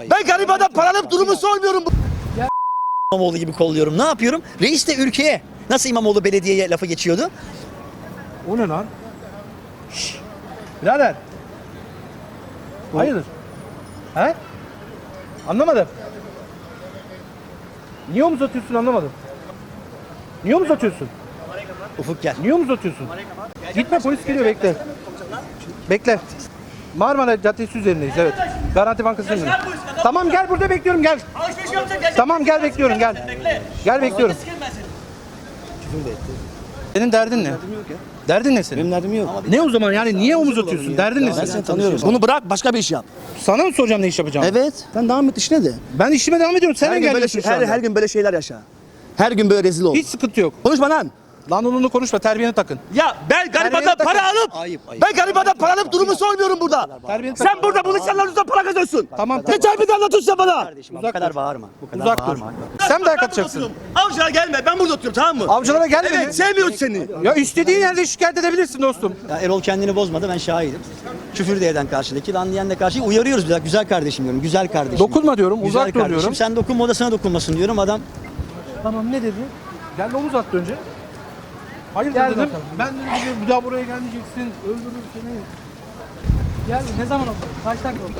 Ben garibana paralıp durumu sormuyorum. İmamoğlu gibi kolluyorum. Ne yapıyorum? Reis de ülkeye. Nasıl İmamoğlu belediyeye lafı geçiyordu? O ne lan? Birader. Hayırdır? He? Anlamadım. Niye omuz atıyorsun anlamadım. Niye omuz atıyorsun? Ufuk gel. Niye omuz atıyorsun? Gitme polis geliyor bekle. Bekle. Marmara Caddesi üzerindeyiz evet. Garanti Bankası'nın önünde. Tamam gel burada bekliyorum gel. Tamam gel bekliyorum gel. Gel bekliyorum. Senin derdin ne? Derdin ne senin? Benim derdim yok. Ne o zaman yani niye omuz atıyorsun? Derdin ne Ben senin? seni tanıyorum. Bunu bırak başka bir iş yap. Sana mı soracağım ne iş yapacağım? Evet. Sen devam et işine de. Ben işime devam ediyorum. Sen Her gün, böyle, engelliyorsun şu her, anda. her gün böyle şeyler yaşa. Her gün böyle rezil ol. Hiç sıkıntı yok. Konuşma lan. Lan onunla konuşma terbiyeni takın. Ya ben garibana Terbiyeni para takın. alıp Ayıp, ayıp. ben garibana para alıp durumu sormuyorum burada. Terbiyeni Sen burada bu insanların üstüne para kazanıyorsun. Tamam, Ne terbiyeden anlatıyorsun bana? Kardeşim bu Uzak kadar dur. bağırma. Bu kadar Uzak dur. bağırma. Sen dayak atacaksın? Avcılara gelme ben burada oturuyorum tamam mı? Avcılara gelme mi? Evet sevmiyoruz seni. Ya istediğin yerde şikayet edebilirsin dostum. Ya Erol kendini bozmadı ben şahidim. Küfür de eden karşıdaki, lan diyen de karşı uyarıyoruz biraz. Güzel kardeşim diyorum. Güzel kardeşim. Dokunma diyorum, Güzel uzak dur kardeşim. diyorum. Sen dokunma o da sana dokunmasın diyorum. Adam Tamam ne dedi? Gel omuz attı önce. Hayır Geldim. Ben dedim bir daha buraya gelmeyeceksin. Öldürür seni. Gel ne zaman oldu? Kaç dakika oldu?